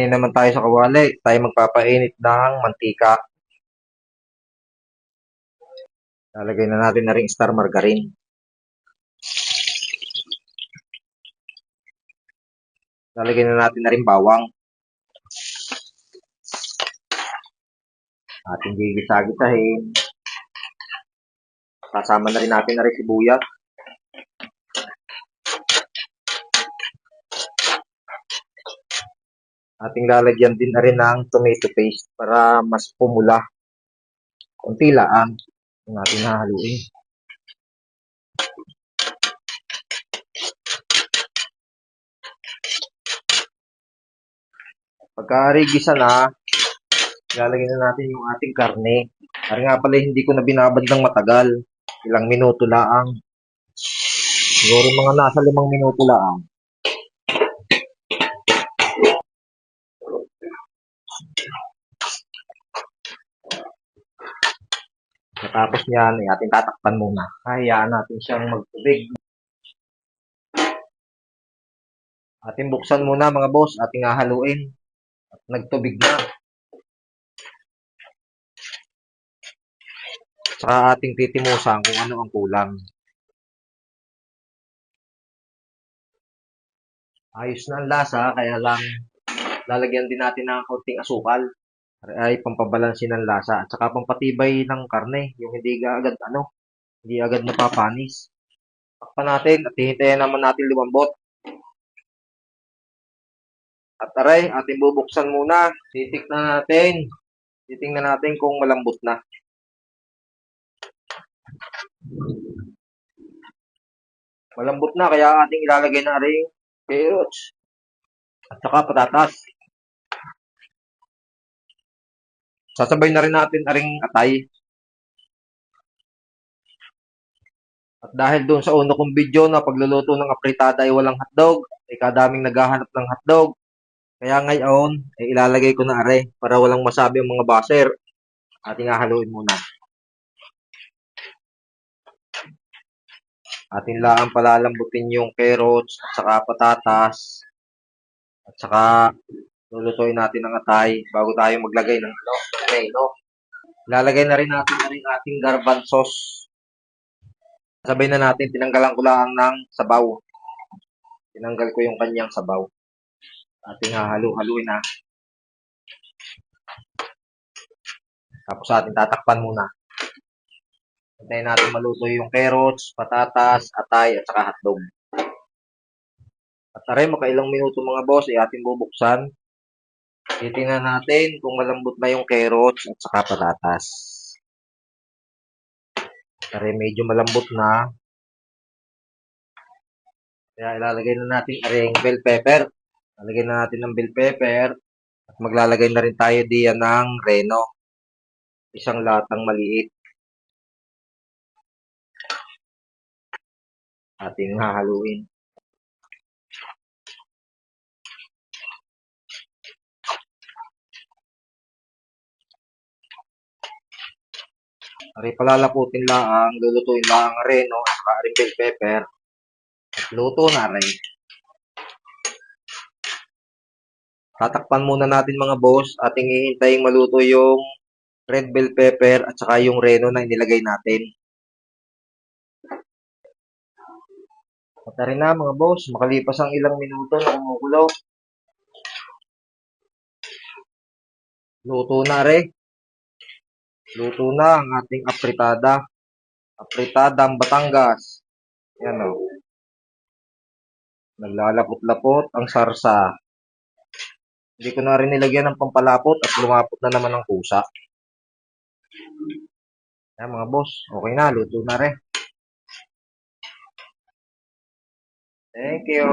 Ngayon naman tayo sa kawali. Tayo magpapainit ng mantika. Lalagay na natin na rin star margarine. Lalagay na natin na rin bawang. Ating gigisa-gisahin. Kasama na rin natin na rin sibuyas. Ating lalagyan din na rin ng tomato paste para mas pumula. Kunti lang ang ating hahaluin. Pagka rigisa na, lalagyan na natin yung ating karne. Kaya nga pala hindi ko na binabandang matagal. Ilang minuto lang. Siguro mga nasa limang minuto lang. Matapos niyan, ay ating tatakpan muna. Hayaan natin siyang magtubig. Ating buksan muna mga boss, ating hahaluin. At nagtubig na. Saka ating titimusan kung ano ang kulang. Ayos na ang lasa, kaya lang lalagyan din natin ng konting asukal ay pampabalansin ng lasa at saka pampatibay ng karne, yung hindi agad ano, hindi agad napapanis. Takpan natin at hihintayin naman natin lumambot. At aray, ating bubuksan muna. Titiknan natin. Titingnan natin kung malambot na. Malambot na, kaya ating ilalagay na rin carrots. At saka patatas. Sasabay na rin natin aring atay. At dahil doon sa una kong video na pagluluto ng apritada ay walang hotdog, ay kadaming naghahanap ng hotdog. Kaya ngayon, ay ilalagay ko na are para walang masabi ang mga baser. Ating hahaluin muna. Atin lang palalambutin yung carrots at saka patatas at saka lulutuin natin ang atay bago tayo maglagay ng ano, reno. Lalagay na rin natin na rin ating garbanzos. Sabay na natin, tinanggalan ko lang ng sabaw. Tinanggal ko yung kanyang sabaw. Ating hahalu-haluin na. Tapos ating tatakpan muna. Hintayin natin maluto yung carrots, patatas, atay, at saka hotdog. At aray, makailang minuto mga boss, ay ating bubuksan. Titingnan natin kung malambot na yung carrots at saka patatas. Aray, medyo malambot na. Kaya ilalagay na natin aring bell pepper. Lalagay na natin ng bell pepper. At maglalagay na rin tayo diyan ng reno. Isang latang maliit. ating hahaluin. Ari palalaputin lang ang lulutuin lang ang reno at saka rin bell pepper. At luto na rin. Tatakpan muna natin mga boss. Ating hihintayin maluto yung red bell pepper at saka yung reno na inilagay natin. At rin na mga boss, makalipas ang ilang minuto na kumukulo. Luto na rin. Luto na ang ating apritada. Apritadang Batangas. Yan o. Naglalapot-lapot ang sarsa. Hindi ko na rin nilagyan ng pampalapot at lumapot na naman ang kusa. Yan mga boss, okay na, luto na rin. Thank you.